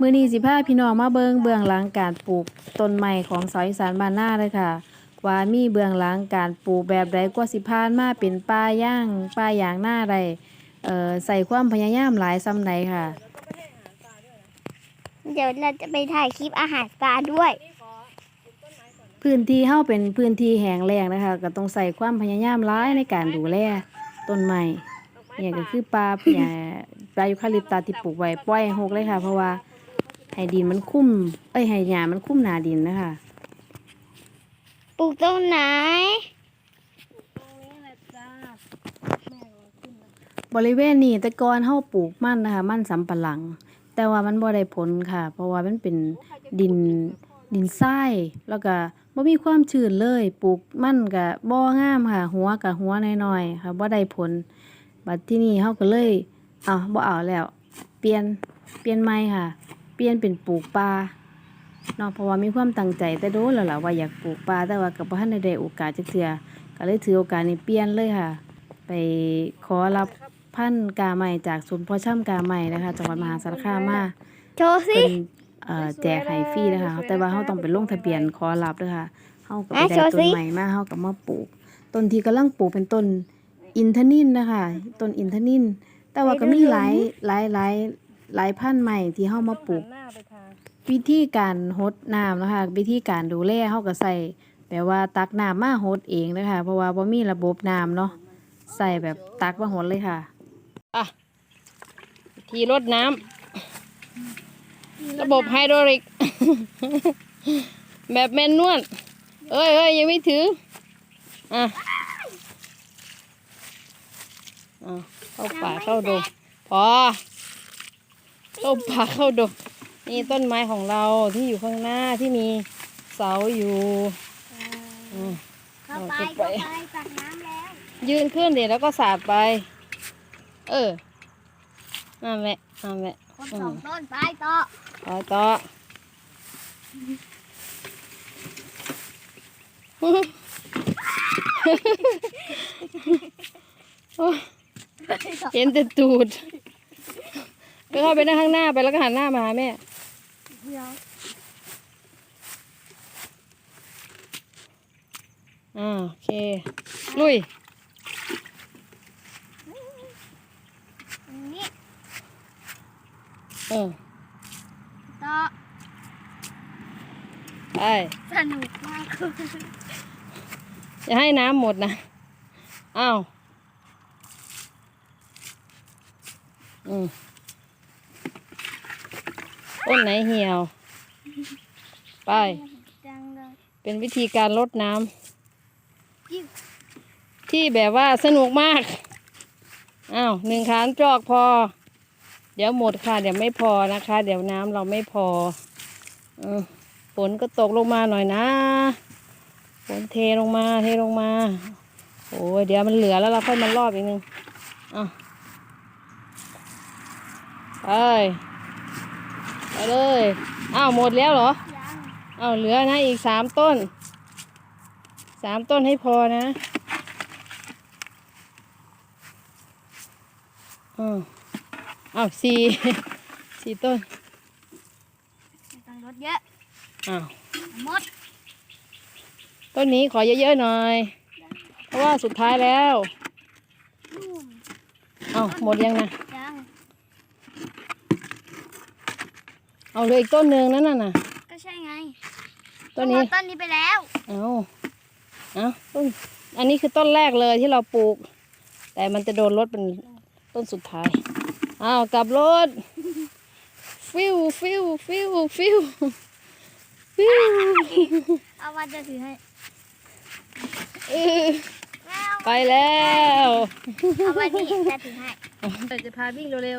มื้อนี้สิพาพี่น้องมาเบิงเบื้องหลังการปลูกต้นไม้ของสาวอีสานบ้านนาเลยค่ะ ว่ามีเบื้องหลังการปลูกแบบใดกว่าสิผ่านมาเป็นป่าย่างป่าอย่างหน้าใดเอ่อใส่ความพยายามหลายซ้ำใดค่ะ เดี๋ยวเราจะไปถ่ายคลิปอาหารปลาด้วย พื้นที่เฮาเป็นพื้นที่แห้งแล้งนะคะ ก็ต้องใส่ความพยายามหลายในการดูแลต้นไม้เนี่ยก็คือปลาเนี่ยปลายูคาลิปตัสที่ปลูกไว้ปล่อยให้หกเลยค่ะ เพราะว่า ให้ดินมันคุ้ม เอ้ยให้หญ้ามันคุ้มหนาดินนะคะ ปลูกตรงไหนบริเวณนี้แต่ก่อนเฮาปลูกมันนะคะ มันสำปะหลัง แต่ว่ามันบ่ได้ผลค่ะ เพราะว่ามันเป็นดินดินทรายแล้วก็บ่มีความชื้นเลย ปลูกมันก็บ่งามค่ะ หัวก็หัวน้อยๆค่ะบ่ได้ผล บัดที่นี่เฮาก็เลยเอาบ่เอาแล้ว เปลี่ยนเปลี่ยนใหม่ค่ะ เปลี่ยนเป็นปลูกปลาเนาะเพราะว่ามีความตั้งใจแต่โดนแล้วล่ะว่าอยากปลูกปลาแต่ว่าก็บ่ทันได้ได้โอกาสจักเทื่อก็เลยถือโอกาสนี้เปลี่ยนเลยค่ะ ไปขอรับพันธุ์กาใหม่จากศูนย์เพ่อช่ำกาใหม่นะคะจังหวัดมหาสารคามมาโชว์สิเป็นเอ่อแจกให้ฟรีนะคะ แต่ว่าเราต้องไปลงทะเบียนขอรับด้วยค่ะเฮาก็ไปได้ต้นใหม่มาเฮาก็มาปลูกต้นที่กำลังปลูกเป็นต้นอินทนินนะคะต้นอินทนินแต่ว่าก็มีหลายหลายหลาย หลายพันธุ์ใหม่ที่เฮามาปลูก วิธีการหดน้ำนะคะ วิธีการดูแลเฮาก็ใส่แบบว่าตักน้ำมาหดเองนะคะ เพราะว่าบ่มีระบบน้ำเนาะใส่แบบตักมาหดเลยค่ะอะทีรดน้ำระบบไฮดรอลิก แบบแมนนวลเอ้ยเอ้ยยังไม่ถึงอะอะเข้าป่าเข้าดงพอ เข้าป่าเข้าดงนี่ต้นไม้ของเราที่อยู่ข้างหน้าที่มีเสาอยู่อืม เข้าไปเอาไป เข้าไปตักน้ำแล้วยืนขึ้นเดี๋ยวแล้วก็สาดไป เออนั่นแหละนั่นแหละ คนสองต้นไปต่อต่อต่อโอ้ยเห็นแต่ตูด ไปเข้าไปนั่งข้างหน้าไปแล้วก็หันหน้ามาหาแม่เดี๋ยวอ่าโอเค ลุย นี้เออต่อไป สนุกมากเลยอย่าให้น้ำหมดนะ อ้าว อืม ต้นไหนเหี่ยว ไป จังเลยเป็นวิธีการลดน้ยิ่งำที่แบบว่าสนุกมาก อ้าวหนึ่งขานจอกพอ เดี๋ยวหมดค่ะ เดี๋ยวไม่พอนะคะ เดี๋ยวน้ำเราไม่พอเออฝนก็ตกลงมาหน่อยนะ ฝนเทลงมา เทลงมา โอ้ยเดี๋ยวมันเหลือแล้วเราค่อยมารอบอีกนึงอะไป ไปเลยอ้าวหมดแล้วเหรอยังเอาเหลือนะอีกสามต้นสามต้นให้พอนะอืมเอาสี่สี่ต้นไม่ต้องรถเยอะอ้าวหมดต้นนี้ขอเยอะๆหน่อย เพราะว่าสุดท้ายแล้วอืมเอาหมดยังนะ ยัง เอาเหลยอีกต้นหนึ่งนั่นน่ะนะก็ใช่ไงต้นนี้หมดต้นนี้ไปแล้วเอาเอาต้นอันนี้คือต้นแรกเลยที่เราปลูก แต่มันจะโดนรถเป็นต้นสุดท้ายอ้าวกลับรถฟิวฟิวฟิวฟิวฟิวเอามาจะถือให้เออแม่เอาไปแล้วเอามานี่จะถือให้จะพาวิ่งเร็ว